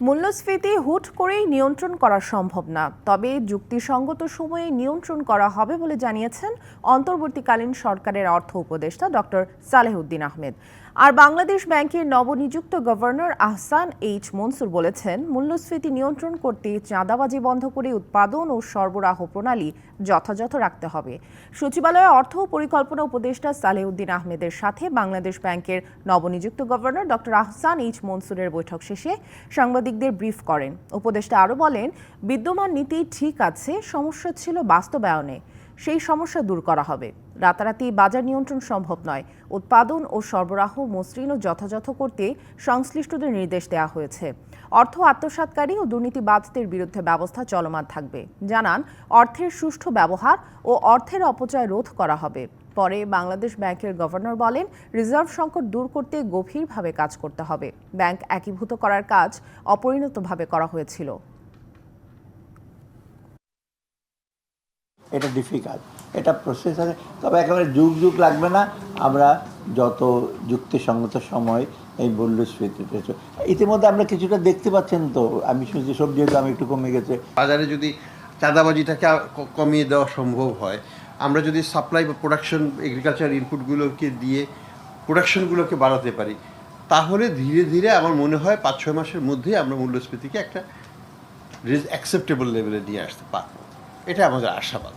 মূল্যস্ফীতি হুট করেই নিয়ন্ত্রণ করা সম্ভব না। তবে যুক্তিসঙ্গত সময়ে নিয়ন্ত্রণ করা হবে বলে জানিয়েছেন অন্তর্বর্তীকালীন সরকারের অর্থ উপদেষ্টা ডক্টর সালেহুদ্দিন আহমেদ। আর বাংলাদেশ ব্যাংকের নবনিযুক্ত গভর্নর আহসান এইচ মনসুর বলেছেন, মূল্যস্ফীতি নিয়ন্ত্রণ করতে চাঁদাবাজি বন্ধ করে উৎপাদন ও সরবরাহ প্রণালী যথাযথ রাখতে হবে। সচিবালয়ে অর্থ পরিকল্পনা উপদেষ্টা সালেহুদ্দিন আহমেদের সাথে বাংলাদেশ ব্যাংকের নবনিযুক্ত গভর্নর ডক্টর আহসান এইচ মনসুরের বৈঠক শেষে সাংবাদিকদের ব্রিফ করেন। উপদেষ্টা আরও বলেন বিদ্যমান নীতি ঠিক আছে সমস্যা ছিল বাস্তবায়নে। সেই সমস্যা দূর করা হবে। রাতারাতি বাজার নিয়ন্ত্রণ সম্ভব নয়। উৎপাদন ও সরবরাহ মসৃণ ও যথাযথ করতে সংশ্লিষ্টদের নির্দেশ দেওয়া হয়েছে। অর্থ আত্মসাৎকারী ও দুর্নীতিবাজদের বিরুদ্ধে ব্যবস্থা চলমান থাকবে। জানান, অর্থের সুষ্ঠু ব্যবহার ও অর্থের অপচয় রোধ করা হবে। পরে বাংলাদেশ ব্যাংকের গভর্নর বলেন, রিজার্ভ সংকট দূর করতে গভীরভাবে কাজ করতে হবে। ব্যাংক একীভূত করার কাজ অপরিণতভাবে করা হয়েছিল। এটা ডিফিকাল্ট এটা প্রসেস আছে। তবে একেবারে যুগ যুগ লাগবে না, আমরা যত যুক্তিসঙ্গত সময় এই মূল্যস্ফীতিটা চ- ইতিমধ্যে আমরা কিছুটা দেখতে পাচ্ছেন তো, আমি শুনছি সবজির দাম একটু কমে গেছে। বাজারে যদি চাঁদাবাজিটাকে কমিয়ে দেওয়া সম্ভব হয়, আমরা যদি সাপ্লাই বা প্রোডাকশন এগ্রিকালচার ইনপুটগুলোকে দিয়ে প্রোডাকশনগুলোকে বাড়াতে পারি, তাহলে ধীরে ধীরে আমার মনে হয় পাঁচ, ছয় মাসের মধ্যেই আমরা মূল্যস্ফীতিকে একটা অ্যাকসেপ্টেবল লেভেলে নিয়ে আসতে পারব। এটা আমাদের আশাবাদ।